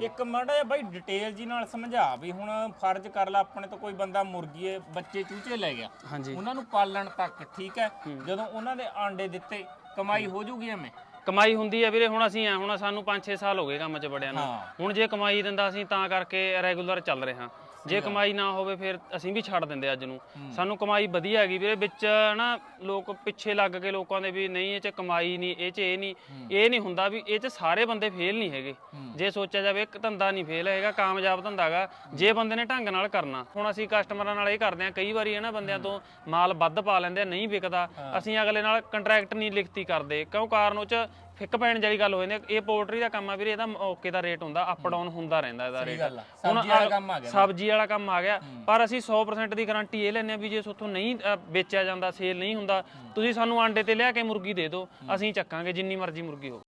ਇੱਕ ਮਾੜਾ ਜਿਹਾ ਬਾਈ ਡਿਟੇਲ ਜੀ ਨਾਲ ਸਮਝਾ ਵੀ ਹੁਣ ਫਰਜ਼ ਕਰ ਲਾ ਆਪਣੇ ਤੋਂ ਕੋਈ ਬੰਦਾ ਮੁਰਗੀਏ ਬੱਚੇ ਚੂਚੇ ਲੈ ਗਿਆ। ਹਾਂਜੀ। ਉਹਨਾਂ ਨੂੰ ਪਾਲਣ ਤੱਕ ਠੀਕ ਹੈ? ਜਦੋਂ ਉਹਨਾਂ ਦੇ ਆਂਡੇ ਦਿੱਤੇ ਕਮਾਈ ਹੋ। ਜੂਗੀ ਐਵੇਂ? ਕਮਾਈ ਹੁੰਦੀ ਹੈ ਵੀਰੇ ਹੁਣ ਅਸੀਂ ਆ ਹੁਣ ਸਾਨੂੰ 5-6 ਸਾਲ ਹੋ ਗਏ ਕੰਮ 'ਚ ਬੜਿਆਂ ਨੂੰ। ਹੁਣ ਜੇ ਕਮਾਈ ਦਿੰਦਾ ਅਸੀਂ ਤਾਂ ਕਰਕੇ ਰੈਗੂਲਰ ਚੱਲ ਰਹੇ। ਹਾਂ ਜੇ ਕਮਾਈ ਨਾ ਹੋਵੇ ਫਿਰ ਅਸੀਂ ਵੀ ਛੱਡ ਦਿੰਦੇ ਅੱਜ ਨੂੰ। ਸਾਨੂੰ ਕਮਾਈ ਵਧੀਆ ਹੈਗੀ ਵੀਰੇ ਵਿੱਚ ਨਾ ਲੋਕ ਪਿੱਛੇ ਲੱਗ ਕੇ ਲੋਕਾਂ ਦੇ ਵੀ ਨਹੀਂ ਇਹ 'ਚ ਕਮਾਈ ਨਹੀਂ ਇਹ 'ਚ ਇਹ ਨਹੀਂ। ਇਹ ਨਹੀਂ ਹੁੰਦਾ ਵੀ ਇਹ 'ਚ ਸਾਰੇ ਬੰਦੇ ਫੇਲ ਨਹੀਂ ਹੈਗੇ। ਜੇ ਸੋਚਿਆ ਜਾਵੇ ਇੱਕ ਧੰਦਾ ਨਹੀਂ ਫੇਲ ਹੈਗਾ ਕਾਮਯਾਬ ਧੰਦਾ ਹੈਗਾ ਜੇ ਬੰਦੇ ਨੇ ਢੰਗ ਨਾਲ ਕਰਨਾ। ਹੁਣ ਅਸੀਂ ਕਸਟਮਰਾਂ ਨਾਲ ਇਹ ਕਰਦੇ ਹਾਂ ਕਈ ਵਾਰੀ ਇਹਨਾਂ ਬੰਦਿਆਂ ਤੋਂ ਮਾਲ ਵੱਧ ਪਾ ਲੈਂਦੇ ਆ ਨਹੀਂ ਵਿਕਦਾ। ਅਸੀਂ ਅਗਲੇ ਨਾਲ ਕੰਟਰੈਕਟ ਨਹੀਂ ਲਿਖਤੀ ਕਰਦੇ ਕਿਉਂ? ਕਾਰਨ ਉਹ 'ਚ ਫਿੱਕ ਪੈਣ ਜਿਹੜੀ ਗੱਲ ਹੋ ਜਾਂਦੀ ਹੈ। ਇਹ ਪੋਲਟਰੀ ਦਾ ਕੰਮ ਆ ਵੀਰੇ ਇਹਦਾ ਓਕੇ ਦਾ ਰੇਟ ਹੁੰਦਾ ਅਪ ਡਾਊਨ ਹੁੰਦਾ ਰਹਿੰਦਾ ਇਹਦਾ ਰੇਟ ਗੱਲ ਆ। ਸਬਜ਼ੀ ਵਾਲਾ ਕੰਮ ਆ ਗਿਆ ਸਬਜ਼ੀ ਵਾਲਾ ਕੰਮ ਆ ਗਿਆ ਪਰ ਅਸੀਂ 100% ਦੀ ਗਾਰੰਟੀ ਇਹ ਲੈਂਦੇ ਆ ਵੀ ਜੇ ਸੋਥੋਂ ਨਹੀਂ ਅ, ਵੇਚਿਆ ਜਾਂਦਾ ਸੇਲ ਨਹੀਂ ਹੁੰਦਾ ਤੁਸੀਂ ਸਾਨੂੰ ਆਂਡੇ ਤੇ ਲਿਆ ਕੇ ਮੁਰਗੀ ਦੇ ਦਿਓ ਅਸੀਂ ਚੱਕਾਂਗੇ ਜਿੰਨੀ ਮਰਜ਼ੀ ਮੁਰਗੀ ਹੋਵੇ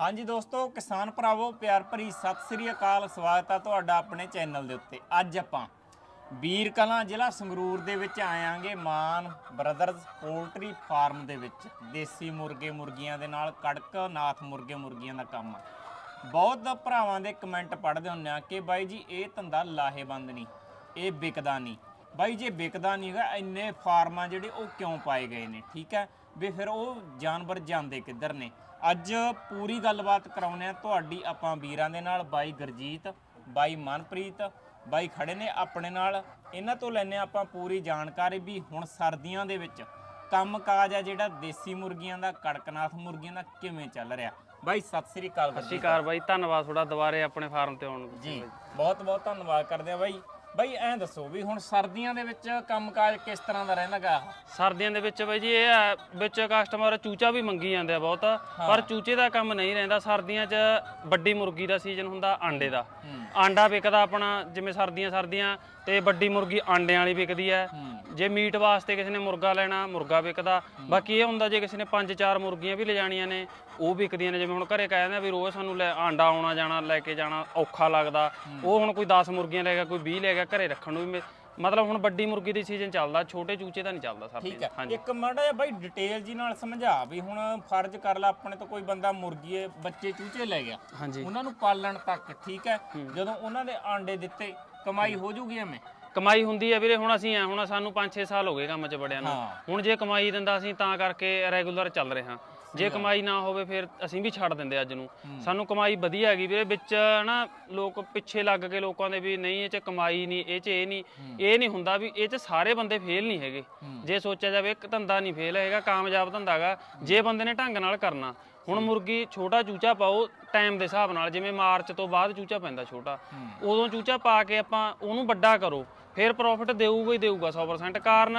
ਹਾਂਜੀ ਦੋਸਤੋ ਕਿਸਾਨ ਭਰਾਵੋ ਪਿਆਰ ਭਰੀ ਸਤਿ ਸ੍ਰੀ ਅਕਾਲ ਸਵਾਗਤ ਆ ਤੁਹਾਡਾ ਆਪਣੇ ਚੈਨਲ ਦੇ ਉੱਤੇ ਅੱਜ ਆਪਾਂ ਵੀਰ ਕਲਾਂ ਜ਼ਿਲ੍ਹਾ ਸੰਗਰੂਰ ਦੇ ਵਿੱਚ ਆਇਆਂਗੇ ਮਾਨ ਬ੍ਰਦਰਜ਼ ਪੋਲਟਰੀ ਫਾਰਮ ਦੇ ਵਿੱਚ। ਦੇਸੀ ਮੁਰਗੇ ਮੁਰਗੀਆਂ ਦੇ ਨਾਲ ਕੜਕ ਨਾਥ ਮੁਰਗੇ ਮੁਰਗੀਆਂ ਦਾ ਕੰਮ ਆ। ਬਹੁਤ ਭਰਾਵਾਂ ਦੇ ਕਮੈਂਟ ਪੜ੍ਹਦੇ ਹੁੰਦੇ ਆ ਕਿ ਬਾਈ ਜੀ, ਇਹ ਧੰਦਾ ਲਾਹੇਬੰਦ ਨਹੀਂ, ਇਹ ਵਿਕਦਾ ਨਹੀਂ। ਬਾਈ ਜੇ ਵਿਕਦਾ ਨਹੀਂ ਹੈਗਾ, ਇੰਨੇ ਫਾਰਮਾਂ ਜਿਹੜੇ ਉਹ ਕਿਉਂ ਪਾਏ ਗਏ ਨੇ, ਠੀਕ ਹੈ? ਵੀ ਫਿਰ ਉਹ ਜਾਨਵਰ ਜਾਂਦੇ ਕਿੱਧਰ ਨੇ? ਅੱਜ ਪੂਰੀ ਗੱਲਬਾਤ ਕਰਾਉਨੇ ਆ। ਤੁਹਾਡੀ ਆਪਾਂ ਵੀਰਾਂ ਦੇ ਨਾਲ, ਬਾਈ ਗੁਰਜੀਤ, ਬਾਈ ਮਨਪ੍ਰੀਤ ਬਾਈ ਖੜੇ ਨੇ ਆਪਣੇ ਨਾਲ। ਇਹਨਾਂ ਤੋਂ ਲੈਨੇ ਆਪਾਂ ਪੂਰੀ ਜਾਣਕਾਰੀ ਵੀ ਹੁਣ ਸਰਦੀਆਂ ਦੇ ਵਿੱਚ ਕੰਮ ਕਾਜ ਆ ਜਿਹੜਾ ਦੇਸੀ ਮੁਰਗੀਆਂ ਦਾ ਕੜਕਨਾਥ ਮੁਰਗੀਆਂ ਦਾ ਕਿਵੇਂ ਚੱਲ ਰਿਹਾ? ਬਾਈ ਸਤਿ ਸ੍ਰੀ ਅਕਾਲ ਸਤਿ ਸ਼੍ਰੀ ਅਕਾਲ ਬਾਈ ਧੰਨਵਾਦ ਤੁਹਾਡਾ ਦੁਬਾਰੇ ਆਪਣੇ ਫਾਰਮ ਤੇ ਆਉਣ ਜੀ ਬਹੁਤ ਬਹੁਤ ਧੰਨਵਾਦ ਕਰਦੇ ਆ ਬਾਈ। ਬਾਈ ਐਂ ਦੱਸੋ ਵੀ ਹੁਣ ਸਰਦੀਆਂ ਦੇ ਵਿੱਚ ਕੰਮਕਾਜ ਕਿਸ ਤਰ੍ਹਾਂ ਦਾ ਰਹਿੰਦਾਗਾ ਸਰਦੀਆਂ ਦੇ ਵਿੱਚ ਬਾਈ ਜੀ ਇਹ ਹੈ ਵਿੱਚ ਕਸਟਮਰ ਚੂਚਾ ਵੀ ਮੰਗੀ ਜਾਂਦੇ ਆ ਬਹੁਤ। ਪਰ ਚੂਚੇ ਦਾ ਕੰਮ ਨਹੀਂ ਰਹਿੰਦਾ। ਸਰਦੀਆਂ 'ਚ ਵੱਡੀ ਮੁਰਗੀ ਦਾ ਸੀਜ਼ਨ ਹੁੰਦਾ ਆਂਡੇ ਦਾ। ਆਂਡਾ ਵਿਕਦਾ ਆਪਣਾ ਜਿਵੇਂ ਸਰਦੀਆਂ ਸਰਦੀਆਂ ਤੇ ਵੱਡੀ ਮੁਰਗੀ ਆਂਡਿਆਂ ਵਾਲੀ ਵਿਕਦੀ ਹੈ। ਜੇ ਮੀਟ ਵਾਸਤੇ ਕਿਸੇ ਨੇ ਮੁਰਗਾ ਲੈਣਾ ਮੁਰਗਾ ਵਿਕਦਾ। ਬਾਕੀ ਇਹ ਹੁੰਦਾ ਜੇ ਕਿਸੇ ਨੇ ਪੰਜ ਚਾਰ ਮੁਰਗੀਆਂ ਵੀ ਲਿਜਾਣੀਆਂ ਨੇ ਉਹ ਵਿਕਦੀਆਂ ਨੇ। ਜਿਵੇਂ ਹੁਣ ਘਰੇ ਕਹਿੰਦੇ ਆ ਵੀ ਰੋਜ਼ ਸਾਨੂੰ ਲੈ ਆਂਡਾ ਆਉਣਾ ਜਾਣਾ ਲੈ ਕੇ ਜਾਣਾ ਔਖਾ ਲੱਗਦਾ। ਉਹ ਹੁਣ ਕੋਈ 10 ਮੁਰਗੀਆਂ ਲੈ ਗਿਆ ਕੋਈ 20 ਲੈ ਗਿਆ ਘਰੇ ਰੱਖਣ ਨੂੰ ਵੀ ਮਤਲਬ ਹੁਣ ਵੱਡੀ ਮੁਰਗੀ ਦੀ ਸੀਜ਼ਨ ਚੱਲਦਾ ਛੋਟੇ ਚੂਚੇ ਦਾ ਨਹੀਂ ਚੱਲਦਾ ਠੀਕ ਸਰਦੀਆਂ 'ਚ। ਹੈ ਇੱਕ ਮਾੜਾ ਜਿਹਾ ਬਾਈ ਡਿਟੇਲ ਜੀ ਨਾਲ ਸਮਝਾ ਵੀ ਹੁਣ ਫਰਜ਼ ਕਰ ਲਾ ਆਪਣੇ ਤੋਂ ਕੋਈ ਬੰਦਾ ਮੁਰਗੀਏ ਬੱਚੇ ਚੂਚੇ ਲੈ ਗਿਆ। ਹਾਂਜੀ। ਉਹਨਾਂ ਨੂੰ ਪਾਲਣ ਤੱਕ ਠੀਕ ਹੈ? ਜਦੋਂ ਉਹਨਾਂ ਦੇ ਆਂਡੇ ਦਿੱਤੇ ਕਮਾਈ ਹੋ ਜੂਗੀ ਐਵੇਂ? ਕਮਾਈ ਹੁੰਦੀ ਹੈ ਵੀਰੇ ਹੁਣ ਅਸੀਂ ਆ ਹੁਣ ਸਾਨੂੰ 5-6 ਸਾਲ ਹੋ ਗਏ ਕੰਮ 'ਚ ਬੜਿਆਂ ਨੂੰ। ਹੁਣ ਜੇ ਕਮਾਈ ਦਿੰਦਾ ਅਸੀਂ ਤਾਂ ਕਰਕੇ ਰੈਗੂਲਰ ਚੱਲ ਰਹੇ। ਹਾਂ ਜੇ ਕਮਾਈ ਨਾ ਹੋਵੇ ਫਿਰ ਅਸੀਂ ਵੀ ਛੱਡ ਦਿੰਦੇ ਅੱਜ ਨੂੰ। ਸਾਨੂੰ ਕਮਾਈ ਵਧੀਆ ਹੈਗੀ ਵੀਰੇ ਵਿੱਚ ਨਾ ਲੋਕ ਪਿੱਛੇ ਲੱਗ ਕੇ ਲੋਕਾਂ ਦੇ ਵੀ ਨਹੀਂ ਇਹ 'ਚ ਕਮਾਈ ਨਹੀਂ ਇਹ 'ਚ ਇਹ ਨਹੀਂ। ਇਹ ਨਹੀਂ ਹੁੰਦਾ ਵੀ ਇਹ 'ਚ ਸਾਰੇ ਬੰਦੇ ਫੇਲ ਨਹੀਂ ਹੈਗੇ। ਜੇ ਸੋਚਿਆ ਜਾਵੇ ਇੱਕ ਧੰਦਾ ਨਹੀਂ ਫੇਲ ਹੈਗਾ ਕਾਮਯਾਬ ਧੰਦਾ ਹੈਗਾ ਜੇ ਬੰਦੇ ਨੇ ਢੰਗ ਨਾਲ ਕਰਨਾ ਹੁਣ ਮੁਰਗੀ ਛੋਟਾ ਚੂਚਾ ਪਾਓ ਟਾਈਮ ਦੇ ਹਿਸਾਬ ਨਾਲ ਜਿਵੇਂ ਮਾਰਚ ਤੋਂ ਬਾਅਦ ਚੂਚਾ ਪੈਂਦਾ ਛੋਟਾ। ਉਦੋਂ ਚੂਚਾ ਪਾ ਕੇ ਆਪਾਂ ਉਹਨੂੰ ਵੱਡਾ ਕਰੋ। ਫਿਰ ਪ੍ਰੋਫਿਟ ਦੇਊਗਾ ਹੀ ਦੇਊਗਾ 100% ਕਾਰਨ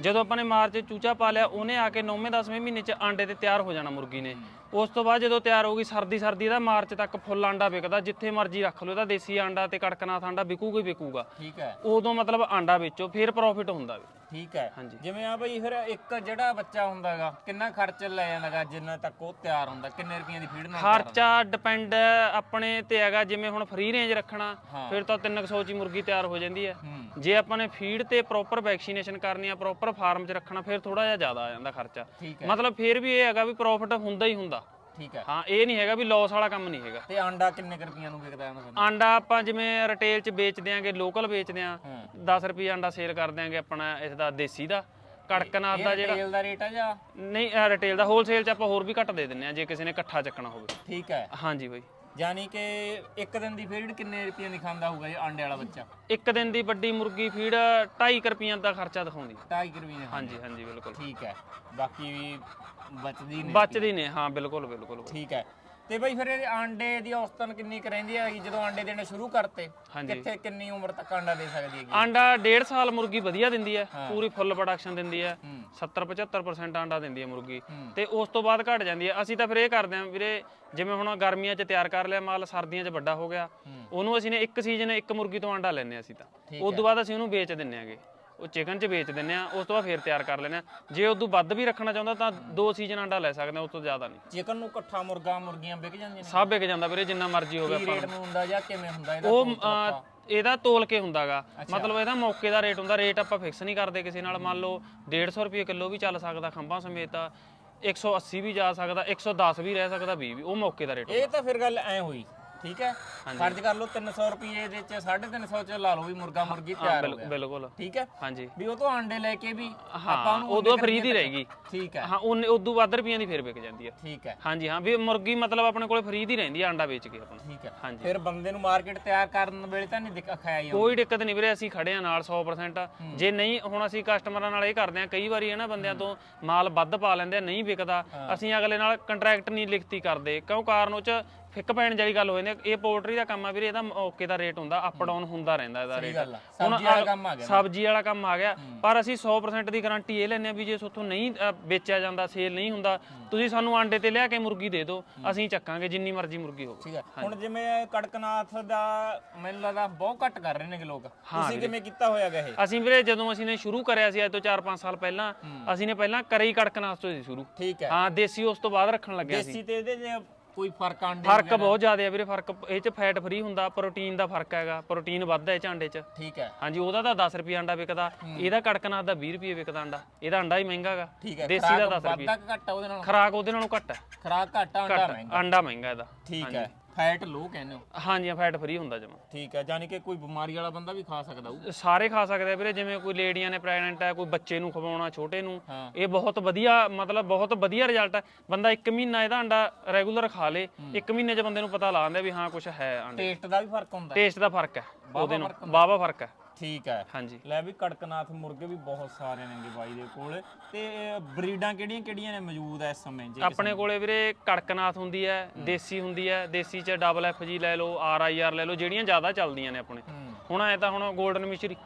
ਜਦੋਂ ਆਪਾਂ ਨੇ ਮਾਰਚ ਚੂਚਾ ਪਾ ਲਿਆ ਉਹਨੇ ਆ ਕੇ 9ਵੇਂ 10ਵੇਂ ਮਹੀਨੇ 'ਚ ਆਂਡੇ ਤੇ ਤਿਆਰ ਹੋ ਜਾਣਾ ਮੁਰਗੀ ਨੇ। ਉਸ ਤੋਂ ਬਾਅਦ ਜਦੋਂ ਤਿਆਰ ਹੋ ਗਈ ਸਰਦੀ ਸਰਦੀ ਦਾ ਮਾਰਚ ਤੱਕ ਫੁੱਲ ਆਂਡਾ ਵਿਕਦਾ ਜਿੱਥੇ ਮਰਜ਼ੀ ਰੱਖ ਲਓ ਇਹਦਾ ਦੇਸੀ ਆਂਡਾ ਤੇ ਕੜਕਨਾਥ ਆਂਡਾ ਵਿਕੂਗਾ ਹੀ ਵਿਕੂਗਾ। ਠੀਕ ਹੈ। ਉਦੋਂ ਮਤਲਬ ਆਂਡਾ ਵੇਚੋ ਫਿਰ ਪ੍ਰੋਫਿਟ ਹੁੰਦਾ ਵੀ। ਠੀਕ ਹੈ। ਜਿਵੇਂ ਆ ਬਈ ਫਿਰ ਇੱਕ ਜਿਹੜਾ ਬੱਚਾ ਹੁੰਦਾਗਾ ਕਿੰਨਾ ਖਰਚ ਲੈ ਜਾਂਦਾਗਾ ਜਿੰਨਾ ਤੱਕ ਉਹ ਤਿਆਰ ਹੁੰਦਾ ਕਿੰਨੇ ਰੁਪਈਆਂ ਦੀ ਫੀਡ ਨਾਲ? ਖਰਚਾ ਡਿਪੈਂਡ ਆਪਣੇ ਤੇ ਹੈਗਾ ਜਿਵੇਂ ਹੁਣ ਫ੍ਰੀ ਰੇਂਜ ਰੱਖਣਾ। ਫਿਰ ਤਾਂ 300 ਚ ਹੀ ਮੁਰਗੀ ਤਿਆਰ ਹੋ ਜਾਂਦੀ ਹੈ। ਜੇ ਆਪਾਂ ਨੇ ਫੀਡ ਤੇ ਪ੍ਰੋਪਰ ਵੈਕਸੀਨੇਸ਼ਨ ਕਰਨੀ ਆ ਪ੍ਰੋਪਰ ਫਾਰਮ 'ਚ ਰੱਖਣਾ ਫਿਰ ਥੋੜਾ ਜਿਹਾ ਜ਼ਿਆਦਾ ਆ ਜਾਂਦਾ ਖਰਚਾ। ਮਤਲਬ ਫਿਰ ਵੀ ਇਹ ਹੈਗਾ ਵੀ ਪ੍ਰੋਫਿਟ ਹੁੰਦਾ ਹੀ ਹੁੰਦਾ। ਠੀਕ ਹੈ। ਹਾਂ ਇਹ ਨਹੀਂ ਹੈਗਾ ਵੀ ਲਾਸ ਵਾਲਾ ਕੰਮ ਨਹੀਂ ਹੈਗਾ। ਤੇ ਆਂਡਾ ਕਿੰਨੇ ਕੁ ਰੁਪਈਆਂ ਨੂੰ ਵਿਕਦਾ ਇਹਨਾਂ ਦਾ ਆਂਡਾ ਆਪਾਂ ਜਿਵੇਂ ਰਿਟੇਲ 'ਚ ਵੇਚ ਦਿਆਂਗੇ ਲੋਕਲ ਵੇਚਦੇ ਆਂ ਹਾਂ। 10 ਰੁਪਏ ਆਂਡਾ ਸੇਲ ਕਰ ਦਿਆਂਗੇ ਆਪਣਾ ਇਸ ਦਾ ਦੇਸੀ ਦਾ। ਕੜਕਨਾਥ ਦਾ ਜਿਹੜਾ ਤੇਲ ਦਾ ਰੇਟ ਆ ਜਾਂ? ਨਹੀਂ ਰਿਟੇਲ ਦਾ ਹੋਲਸੇਲ 'ਚ ਆਪਾਂ ਹੋਰ ਵੀ ਘੱਟ ਦੇ ਦਿੰਨੇ ਆ ਜੇ ਕਿਸੇ ਨੇ ਇਕੱਠਾ ਚੱਕਣਾ ਹੋਵੇ। ਠੀਕ ਹੈ। ਹਾਂਜੀ ਬਾਈ। ਯਾਨੀ ਕਿ ਇੱਕ ਦਿਨ ਦੀ ਫੀਡ ਕਿੰਨੇ ਰੁਪਈਆਂ ਦੀ ਖਾਂਦਾ ਹੋਊਗਾ ਇਹ ਆਂਡੇ ਵਾਲਾ ਬੱਚਾ? ਇੱਕ ਦਿਨ ਦੀ ਵੱਡੀ ਮੁਰਗੀ ਫੀਡ 2.5 ਰੁਪਈਆਂ ਦਾ ਖਰਚਾ ਦਿਖਾਉਂਦੀ। 2.5 ਰੁਪਏ ਦੀ ਹਾਂਜੀ ਹਾਂਜੀ ਬਿਲਕੁਲ। ਠੀਕ ਹੈ। ਬਾਕੀ ਵੀ ਬਚਦੀ ਨਹੀਂ ਬਚਦੀ ਨੇ ਹਾਂ ਬਿਲਕੁਲ ਬਿਲਕੁਲ। ਠੀਕ ਹੈ। ਤੇ ਬਈ ਫਿਰ ਇਹ ਆਂਡੇ ਦੀ ਔਸਤਨ ਕਿੰਨੀ ਕੁ ਰਹਿੰਦੀ ਹੈ ਜਦੋਂ ਆਂਡੇ ਦੇਣੇ ਸ਼ੁਰੂ ਕਰਤੇ ਹਾਂਜੀ। ਕਿੱਥੇ ਕਿੰਨੀ ਉਮਰ ਤੱਕ ਆਂਡਾ ਦੇ ਸਕਦੀ ਹੈਗੀ? ਆਂਡਾ 1.5 ਸਾਲ ਮੁਰਗੀ ਵਧੀਆ ਦਿੰਦੀ ਹੈ। ਪੂਰੀ ਫੁੱਲ ਪ੍ਰੋਡਕਸ਼ਨ ਦਿੰਦੀ ਹੈ। ਹੂੰ 70 75% ਆਂਡਾ ਦਿੰਦੀ ਹੈ ਮੁਰਗੀ। ਤੇ ਉਸ ਤੋਂ ਬਾਅਦ ਘਟ ਜਾਂਦੀ ਹੈ ਅਸੀਂ ਤਾਂ ਫਿਰ ਇਹ ਕਰਦੇ ਹਾਂ ਵੀਰੇ ਜਿਵੇਂ ਹੁਣ ਗਰਮੀਆਂ 'ਚ ਤਿਆਰ ਕਰ ਲਿਆ ਮਾਲ ਸਰਦੀਆਂ 'ਚ ਵੱਡਾ ਹੋ ਗਿਆ। ਉਹਨੂੰ ਅਸੀਂ ਨੇ ਇੱਕ ਸੀਜ਼ਨ ਇੱਕ ਮੁਰਗੀ ਤੋਂ ਆਂਡਾ ਲੈਨੇ ਅਸੀਂ ਤਾਂ। ਉਸ ਤੋਂ ਬਾਅਦ ਅਸੀਂ ਉਹਨੂੰ ਵੇਚ ਦਿੰਨੇ ਆਗੇ। ਉਹ ਚਿਕਨ 'ਚ ਵੇਚ ਦਿੰਨੇ ਆ ਉਸ ਤੋਂ ਬਾਅਦ ਫਿਰ ਤਿਆਰ ਕਰ ਲੈਨੇ ਆ ਜੇ ਉਦੋਂ ਵੱਧ ਵੀ ਰੱਖਣਾ ਚਾਹੁੰਦਾ ਤਾਂ ਦੋ ਸੀਜ਼ਨ ਆਂਡਾ ਲੈ ਸਕਦੇ ਆ ਉਸ ਤੋਂ ਜ਼ਿਆਦਾ ਨਹੀਂ। ਚਿਕਨ ਨੂੰ ਇਕੱਠਾ ਮੁਰਗਾ ਮੁਰਗੀਆਂ ਵਿਕ ਜਾਂਦੀਆਂ ਨੇ। ਸਭ ਵਿਕ ਜਾਂਦਾ ਵੀਰੇ ਜਿੰਨਾ ਮਰਜ਼ੀ ਹੋਵੇ ਕੀ ਰੇਟ ਨੂੰ। ਹੁੰਦਾ ਜਾਂ ਕਿਵੇਂ ਹੁੰਦਾ ਇਹਦਾ ਉਹ? ਅਹ, ਇਹਦਾ ਤੋਲ ਕੇ ਹੁੰਦਾਗਾ ਮਤਲਬ ਇਹਦਾ ਮੌਕੇ ਦਾ ਰੇਟ ਹੁੰਦਾ ਰੇਟ ਆਪਾਂ ਫਿਕਸ ਨਹੀਂ ਕਰਦੇ ਕਿਸੇ ਨਾਲ। ਮੰਨ ਲਓ 150 ਰੁਪਏ ਕਿਲੋ ਵੀ ਚੱਲ ਸਕਦਾ ਖੰਭਾਂ ਸਮੇਤ 180 ਵੀ ਜਾ ਸਕਦਾ 110 ਵੀ ਰਹਿ ਸਕਦਾ 20 ਵੀ ਉਹ ਮੌਕੇ ਦਾ ਰੇਟ ਇਹ ਤਾਂ ਫਿਰ ਗੱਲ ਐ ਹੋਈ। ਠੀਕ ਹੈ? ਖਰਚ ਕਰ ਲਓ 300 ਰੁਪਏ ਦੇ ਚ 350 ਚ ਲਾ ਲਓ ਵੀ ਮੁਰਗਾ ਮੁਰਗੀ ਤਿਆਰ ਹੋ ਗਿਆ। ਬਿਲਕੁਲ। ਠੀਕ ਹੈ? ਹਾਂਜੀ। ਵੀ ਉਹ ਤੋਂ ਆਂਡੇ ਲੈ ਕੇ ਵੀ ਆਪਾਂ ਹਾਂ ਨੂੰ ਉਦੋਂ ਫ੍ਰੀ ਦੀ ਰਹੇਗੀ ਠੀਕ ਹੈ। ਹਾਂ ਉਹਨੇ ਉਦੋਂ ਵੱਧ ਰੁਪਈਆਂ ਦੀ ਫੇਰ ਵਿਕ ਜਾਂਦੀ ਆ ਠੀਕ ਹੈ। ਹਾਂਜੀ ਹਾਂ ਵੀ ਮੁਰਗੀ ਮਤਲਬ ਆਪਣੇ ਕੋਲੇ ਫ੍ਰੀ ਦੀ ਰਹਿੰਦੀ ਆ ਅੰਡਾ ਵੇਚ ਕੇ ਆਪਣਾ। ਠੀਕ ਹੈ। ਹਾਂਜੀ। ਫਿਰ ਬੰਦੇ ਨੂੰ ਮਾਰਕੀਟ ਤਿਆਰ ਕਰਨ ਵੇਲੇ ਤਾਂ ਨਹੀਂ ਦਿੱਕਤ ਖਾਇਆ ਹੀ ਕੋਈ ਦਿੱਕਤ ਨਹੀਂ ਵੀਰੇ ਅਸੀਂ ਖੜੇ ਆ ਨਾਲ 100% ਜੇ ਨਹੀਂ ਹੁਣ ਅਸੀਂ ਕਸਟਮਰਾਂ ਨਾਲ ਇਹ ਕਰਦੇ ਆ ਕਈ ਵਾਰੀ ਹੈ ਨਾ ਬੰਦਿਆਂ ਤੋਂ ਮਾਲ ਵੱਧ ਪਾ ਲੈਂਦੇ ਨਹੀਂ ਵਿਕਦਾ। ਅਸੀਂ ਅਗਲੇ ਨਾਲ ਕੰਟਰੈਕਟ ਨਹੀਂ ਲਿਖਤੀ ਕਰਦੇ। ਕਿਉਂ? ਕਾਰਨ ਉਹ ਚ ਫਿੱਕ ਪੈਣ ਵਾਲੀ ਗੱਲ ਹੋ ਜਾਂਦੀ। ਇਹ ਪੋਲਟਰੀ ਦਾ ਕੰਮ ਆ ਵੀਰੇ ਇਹਦਾ ਓਕੇ ਦਾ ਰੇਟ ਹੁੰਦਾ ਅਪ ਡਾਊਨ ਹੁੰਦਾ ਰਹਿੰਦਾ ਇਹਦਾ ਰੇਟ। ਗੱਲ ਆ ਸਬਜ਼ੀ ਵਾਲਾ ਕੰਮ ਆ ਗਿਆ। ਸਬਜ਼ੀ ਵਾਲਾ ਕੰਮ ਆ ਗਿਆ ਪਰ ਅਸੀਂ 100% ਦੀ ਗਾਰੰਟੀ ਇਹ ਲੈਂਦੇ ਆ ਵੀ ਜੇ ਸੋਥੋਂ ਨਹੀਂ ਅ, ਵੇਚਿਆ ਜਾਂਦਾ ਸੇਲ ਨਹੀਂ ਹੁੰਦਾ ਤੁਸੀਂ ਸਾਨੂੰ ਆਂਡੇ ਤੇ ਲਿਆ ਕੇ ਮੁਰਗੀ ਦੇ ਦਿਓ ਅਸੀਂ ਚੱਕਾਂਗੇ ਜਿੰਨੀ ਮਰਜ਼ੀ ਮੁਰਗੀ ਹੋਵੇ। ਠੀਕ ਹੈ ਹੁਣ ਜਿਵੇਂ ਕੜਕਨਾਥ ਦਾ ਮੈਨੂੰ ਲੱਗਦਾ ਬਹੁਤ ਘੱਟ ਕਰ ਰਹੇ ਨੇ ਲੋਕ। ਤੁਸੀਂ ਕਿਵੇਂ ਕੀਤਾ ਹੋਇਆਗਾ ਇਹ? ਅਸੀਂ ਵੀਰੇ ਜਦੋਂ ਅਸੀਂ ਨੇ ਸ਼ੁਰੂ ਕਰਿਆ ਸੀ ਅੱਜ ਤੋਂ 4-5 ਸਾਲ ਪਹਿਲਾਂ ਅਸੀਂ ਨੇ ਪਹਿਲਾਂ ਕਰੇ ਹੀ ਕੜਕਨਾਥ ਤੋਂ ਸੀ ਸ਼ੁਰੂ। ਠੀਕ ਹੈ। ਹਾਂ ਦੇਸੀ ਉਸ ਤੋਂ ਬਾਅਦ ਰੱਖਣ ਲੱਗਿਆ ਸੀ। ਦੇਸੀ ਤੇ ਇਹਦੇ ਜੇ ਕੋਈ ਫ਼ਰਕ ਆਂਡੇ ਫ਼ਰਕ ਬਹੁਤ ਜ਼ਿਆਦਾ ਹੈ ਵੀਰੇ ਫ਼ਰਕ ਇਹ ਚ ਫੈਟ ਫਰੀ ਹੁੰਦਾ ਪ੍ਰੋਟੀਨ ਦਾ ਫ਼ਰਕ ਹੈਗਾ ਪ੍ਰੋਟੀਨ ਵੱਧਦਾ ਇਹ ਚ ਅੰਡੇ ਚ। ਠੀਕ ਹੈ। ਹਾਂਜੀ ਉਹਦਾ ਤਾਂ 10 ਰੁਪਏ ਅੰਡਾ ਵਿਕਦਾ ਇਹਦਾ ਕੜਕਨਾਥ ਦਾ 20 ਰੁਪਏ ਵਿਕਦਾ ਅੰਡਾ ਇਹਦਾ ਅੰਡਾ ਹੀ ਮਹਿੰਗਾ ਹੈਗਾ ਹੈ ਦੇਸੀ ਦਾ 10 ਰੁਪਏ ਵਾਧਾ ਘੱਟ ਉਹਦੇ ਨਾਲ? ਖਰਾਕ ਉਹਦੇ ਨਾਲੋਂ ਘੱਟ ਹੈ। ਖਰਾਕ ਘੱਟ ਆ ਅੰਡਾ ਮਹਿੰਗਾ। ਅੰਡਾ ਮਹਿੰਗਾ ਇਹਦਾ ਠੀਕ ਹੈ। ਫੈਟ ਲੋ ਕਹਿੰਦੇ ਹੋ? ਹਾਂਜੀ ਫੈਟ ਫਰੀ ਹੁੰਦਾ ਜਮਾ। ਠੀਕ ਹੈ ਯਾਨੀ ਕਿ ਕੋਈ ਬਿਮਾਰੀ ਵਾਲਾ ਬੰਦਾ ਵੀ ਖਾ ਸਕਦਾ ਉਹ ਸਾਰੇ ਖਾ ਸਕਦੇ ਆ ਵੀਰੇ ਜਿਵੇਂ ਕੋਈ ਲੇਡੀਆਂ ਨੇ ਪ੍ਰੈਗਨੈਂਟ ਹੈ ਕੋਈ ਬੱਚੇ ਨੂੰ ਖਵਾਉਣਾ ਛੋਟੇ ਨੂੰ ਹਾਂ। ਇਹ ਬਹੁਤ ਵਧੀਆ ਮਤਲਬ ਬਹੁਤ ਵਧੀਆ ਰਿਜ਼ਲਟ ਹੈ ਬੰਦਾ 1 ਮਹੀਨਾ ਇਹਦਾ ਅੰਡਾ ਰੈਗੂਲਰ ਖਾ ਲੇ 1 ਮਹੀਨੇ 'ਚ ਬੰਦੇ ਨੂੰ ਪਤਾ ਲਾ ਦਿੰਦਾ ਵੀ ਹਾਂ ਕੁਝ ਹੈ ਅੰਡੇ। ਟੇਸਟ ਦਾ ਵੀ ਫ਼ਰਕ ਹੁੰਦਾ ਟੇਸਟ ਦਾ ਫ਼ਰਕ ਹੈ ਉਹਦੇ ਨੂੰ ਬਾਵਾ ਫ਼ਰਕ ਹੈ। ਠੀਕ ਹੈ। ਹਾਂਜੀ। ਲੈ ਵੀ ਕੜਕਨਾਥ ਮੁਰਗੇ ਵੀ ਬਹੁਤ ਸਾਰੇ ਨੇਗੇ ਬਾਈ ਦੇ ਕੋਲ। ਤੇ ਬਰੀਡਾਂ ਕਿਹੜੀਆਂ ਕਿਹੜੀਆਂ ਨੇ ਮੌਜੂਦ ਐ ਇਸ ਸਮੇਂ ਜੇ? ਆਪਣੇ ਕੋਲੇ ਵੀਰੇ ਕੜਕਨਾਥ ਹੁੰਦੀ ਹੈ ਦੇਸੀ ਹੁੰਦੀ ਹੈ ਦੇਸੀ 'ਚ ਡਬਲ ਐਫ ਜੀ ਲੈ ਲਓ ਆਰ ਆਈ ਆਰ ਲੈ ਲਓ ਜਿਹੜੀਆਂ ਜ਼ਿਆਦਾ ਚੱਲਦੀਆਂ ਨੇ ਆਪਣੇ। ਹੁਣ ਐ ਤਾਂ ਹੁਣ 골ਡਨ ਮਿਸ਼ਰੀ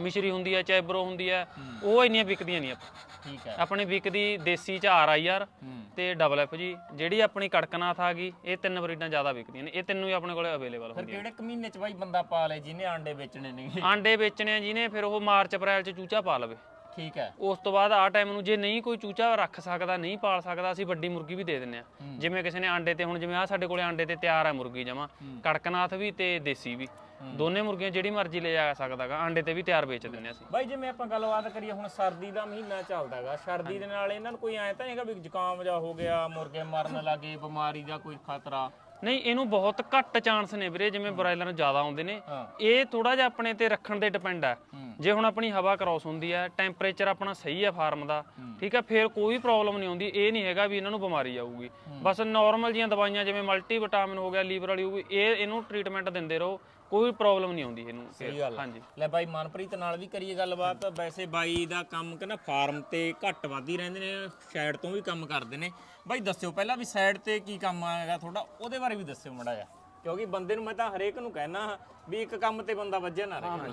ਮਿਸ਼ਰੀ ਹੁੰਦੀ ਹੈ ਚੈਬਰੋ ਹੁੰਦੀ ਹੈ। ਉਹ ਇੰਨੀਆਂ ਵਿਕਦੀਆਂ ਨਹੀਂ ਆਪਾਂ। ਠੀਕ ਹੈ। ਆਪਣੀ ਵਿਕਦੀ ਦੇਸੀ ਚ ਆਰ ਆਈ ਆਰ ਤੇ ਡਬਲ ਐਫ ਜੀ ਜਿਹੜੀ ਆਪਣੀ ਕੜਕਨਾਥ ਆ ਗਈ ਇਹ ਤਿੰਨ ਬਰੀਡਾਂ ਜ਼ਿਆਦਾ ਵਿਕਦੀਆਂ ਨੇ। ਇਹ ਤਿੰਨੋਂ ਹੀ ਆਪਣੇ ਕੋਲੇ ਅਵੇਲੇਬਲ ਫਿਰ ਹੁੰਦੀਆਂ ਕਿਹੜੇ ਕੁ ਮਹੀਨੇ ਚ ਬਾਈ ਬੰਦਾ ਪਾ ਲੇ ਜਿਹਨੇ ਆਂਡੇ ਵੇਚਣੇ ਨੇਗੇ? ਆਂਡੇ ਵੇਚਣੇ ਆ ਜਿਹਨੇ ਫਿਰ ਉਹ ਮਾਰਚ ਅਪ੍ਰੈਲ ਚ ਚੂਚਾ ਪਾ ਲਵੇ। ਠੀਕ ਹੈ। ਉਸ ਤੋਂ ਬਾਅਦ ਆ ਟਾਈਮ ਨੂੰ ਜੇ ਨਹੀਂ ਕੋਈ ਚੂਚਾ ਰੱਖ ਸਕਦਾ ਨਹੀਂ ਪਾਲ ਸਕਦਾ ਅਸੀਂ ਵੱਡੀ ਮੁਰਗੀ ਵੀ ਦੇ ਦਿੰਨੇ ਆ ਜਿਵੇਂ ਕਿਸੇ ਨੇ ਆਂਡੇ ਤੇ ਹੁਣ ਜਿਵੇਂ ਆ ਸਾਡੇ ਕੋਲੇ ਆਂਡੇ ਤੇ ਤਿਆਰ ਆ ਮੁਰਗੀ ਜਮਾ ਕੜਕਨਾਥ ਵੀ ਤੇ ਦੇਸੀ ਵੀ। ਦੋਨੇ ਮੁਰਗੀਆਂ ਜਿਹੜੀ ਮਰਜ਼ੀ ਲੈ ਜਾ ਸਕਦਾਗਾ ਆਂਡੇ ਤੇ ਵੀ ਤਿਆਰ ਵੇਚ ਦਿੰਨੇ ਅਸੀਂ। ਬਾਈ ਜਿਵੇਂ ਆਪਾਂ ਗੱਲਬਾਤ ਕਰੀਏ ਹੁਣ ਸਰਦੀ ਦਾ ਮਹੀਨਾ ਚੱਲਦਾਗਾ। ਸਰਦੀ ਦੇ ਨਾਲ ਇਹਨਾਂ ਨੂੰ ਕੋਈ ਐ ਤਾਂ ਨਹੀਂ ਹੈਗਾ ਵੀ ਜ਼ੁਕਾਮ ਜਾ ਹੋ ਗਿਆ ਮੁਰਗੇ ਮਰਨ ਲੱਗੇ ਬਿਮਾਰੀ ਦਾ ਕੋਈ ਖਤਰਾ। ਨਹੀਂ ਇਹਨੂੰ ਬਹੁਤ ਘੱਟ ਚਾਂਸ ਨੇ ਵੀਰੇ ਜਿਵੇਂ ਬ੍ਰਾਇਲਰ ਜ਼ਿਆਦਾ ਆਉਂਦੇ ਨੇ। ਹਾਂ। ਇਹ ਥੋੜਾ ਜਿਹਾ ਆਪਣੇ ਤੇ ਰੱਖਣ ਤੇ ਡਿਪੈਂਡ ਹੈ ਹੂੰ। ਜੇ ਹੁਣ ਆਪਣੀ ਹਵਾ ਕ੍ਰਾਸ ਹੁੰਦੀ ਹੈ ਟੈਂਪਰੇਚਰ ਆਪਣਾ ਸਹੀ ਹੈ ਫਾਰਮ ਦਾ ਠੀਕ ਹੈ ਫਿਰ ਕੋਈ ਪ੍ਰੋਬਲਮ ਨਹੀਂ ਆਉਂਦੀ। ਇਹ ਨਹੀਂ ਹੈਗਾ ਵੀ ਇਹਨਾਂ ਨੂੰ ਬਿਮਾਰੀ ਆਊਗੀ। ਬਸ ਨਾਰਮਲ ਜੀਆਂ ਦਵਾਈਆਂ ਜਿਵੇਂ ਮਲਟੀ ਵਿਟਾਮਿਨ ਹੋ ਗਿਆ ਲੀਵਰ ਵਾਲੀ ਹੋਊਗੀ ਇਹ ਇਹਨੂੰ ਟ੍ਰੀਟਮੈਂਟ ਦਿੰਦੇ ਰਹੋ। ਕੋਈ ਪ੍ਰੋਬਲਮ ਨਹੀਂ ਆਉਂਦੀ ਇਹਨੂੰ। ਹਾਂਜੀ। ਲੈ ਬਾਈ ਮਨਪ੍ਰੀਤ ਨਾਲ ਵੀ ਕਰੀਏ ਗੱਲਬਾਤ। ਵੈਸੇ ਬਾਈ ਦਾ ਕੰਮ ਕਹਿੰਦਾ ਫਾਰਮ ਤੇ ਘੱਟ ਵੱਧ ਹੀ ਰਹਿੰਦੇ ਨੇ ਸਾਈਡ ਤੋਂ ਵੀ ਕੰਮ ਕਰਦੇ ਨੇ। ਬਾਈ ਦੱਸਿਓ, ਪਹਿਲਾਂ ਵੀ ਸਾਈਡ ਤੇ ਕੀ ਕੰਮ ਆਏਗਾ ਤੁਹਾਡਾ? ਉਹਦੇ ਬਾਰੇ ਵੀ ਦੱਸਿਓ ਮੜਾ ਜਿਹਾ। ਕਿਉਂਕਿ ਬੰਦੇ ਨੂੰ ਮੈਂ ਤਾਂ ਹਰੇਕ ਨੂੰ ਕਹਿਣਾ ਵੀ ਇੱਕ ਕੰਮ ਤੇ ਬੰਦਾ ਵੱਜਿਆ ਨਾ ਰਹੇ।